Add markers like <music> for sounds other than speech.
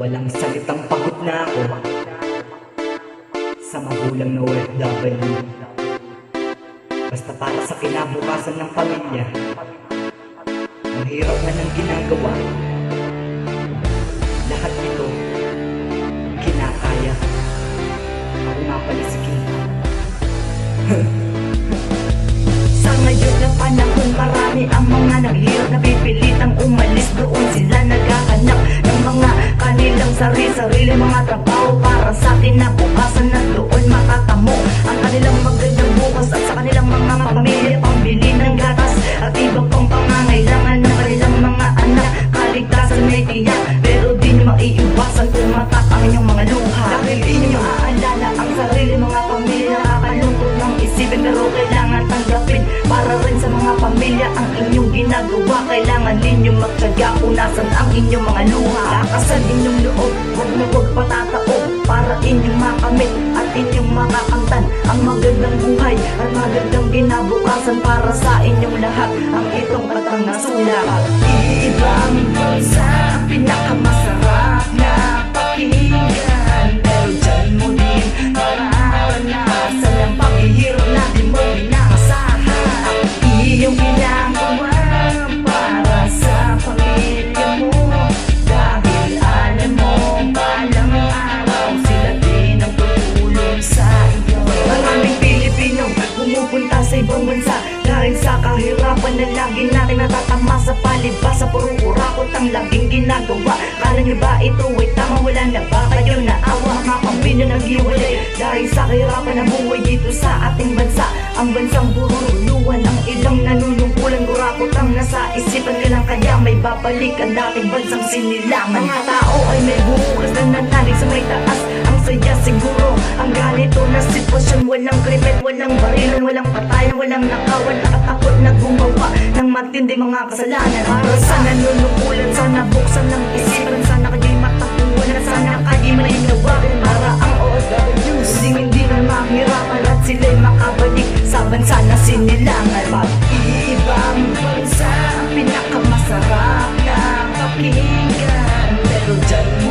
Walang salitang pagod na ako. Sa magulang na OFW Basta para sa kinabukasan ng pamilya Ang hirap na ng ginagawa. Lahat ito Kinakaya. Ako nga pala si King. <laughs> Sa ngayon na panahon marami ang mga naghihirap na pipilitang umalis doon sila para sa kinabukasan na doon matatamo ang kanilang magandang bukas at sa kanilang mga pamilya pambili ng gatas. At iba pang pangangailangan ng kanilang mga anak kaligtasan may tiyak pero di nyo maiiwasan tumatak ang inyong mga luha. Dahil inyo aalala ang sarili mga pamilya nakakalungkot ng isipin pero kailangan tanggapin para rin sa mga pamilya ang inyong ginagawa. Kailangan ninyo magtyaga punasan ang inyong mga luha. Lakasan inyong loob huwag na huwag makakamtan ang magandang buhay at magandang ginabukasan para sa inyong lahat. Ang itong katang nasulat. Ibang bansa ang pinakamasarap na na lagi natin natatama sa palibasa puro kurakot ang laging ginagawa. Kala nyo ba ito ay tama wala na ba kayo na awa mga pamilya naghiwalay dahil sa kahirapan na buhay dito sa ating bansa. Ang bansang buruluan ang ilang nanunungkulan kurakot ang nasa isipan kailang kaya may babalik ang dating bansang sinilangan mga tao ay may bukas na nanalig sa may taas saya siguro. Ang ganito na sitwasyon walang krimen walang barilan walang patayan walang nakawan. Nakatakot na gumawa ng matindi mga kasalanan. Para sa nanunungkulan sana buksan ng isipan. Sana kayo'y matakuan at sana kayo'y may nawagan para ang OFWs hindi hindi na mahirapan at sila'y makabalik sa bansa na sinilangan. Pag-ibang bansa pinakamasarap na pakinggan. Pero dyan